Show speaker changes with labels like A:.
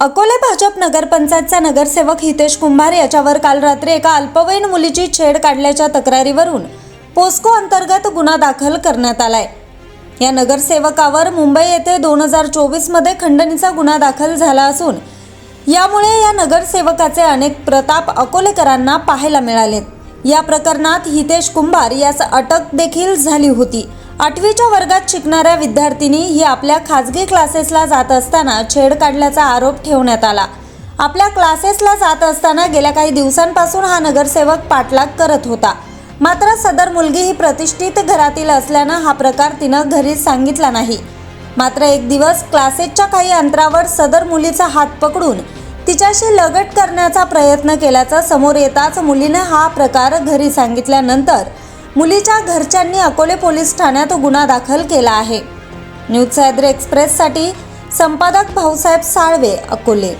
A: अकोले भाजप नगरपंचायतचा नगरसेवक हितेश कुंभार याच्यावर काल रात्री एका अल्पवयीन मुलीची छेड काढल्याच्या तक्रारीवरून पोस्को अंतर्गत गुन्हा दाखल करण्यात आलाय. या नगरसेवकावर मुंबई येथे दोन हजार चोवीसमध्ये खंडणीचा गुन्हा दाखल झाला असून यामुळे या नगरसेवकाचे अनेक प्रताप अकोलेकरांना पाहायला मिळालेत. या प्रकरणात हितेश कुंभार यास अटक देखील झाली होती. आठवीच्या वर्गात शिकणाऱ्या विद्यार्थिनी ही आपल्या खाजगी क्लासेसला जात असताना छेड काढल्याचा आरोप ठेवण्यात आला. आपल्या क्लासेसला जात असताना गेल्या काही दिवसांपासून हा नगरसेवक पाठलाग करत होता. मात्र सदर मुलगी ही प्रतिष्ठित घरातील असल्यानं हा प्रकार तिनं घरीच सांगितला नाही. मात्र एक दिवस क्लासेसच्या काही अंतरावर सदर मुलीचा हात पकडून तिच्याशी लगट करण्याचा प्रयत्न केल्याचं समोर येताच मुलीनं हा प्रकार घरी सांगितल्यानंतर मुलीच्या घरच्यांनी अकोले पोलीस ठाण्यात गुन्हा दाखल केला आहे. न्यूज सह्याद्री एक्सप्रेससाठी संपादक भाऊसाहेब साळवे अकोले.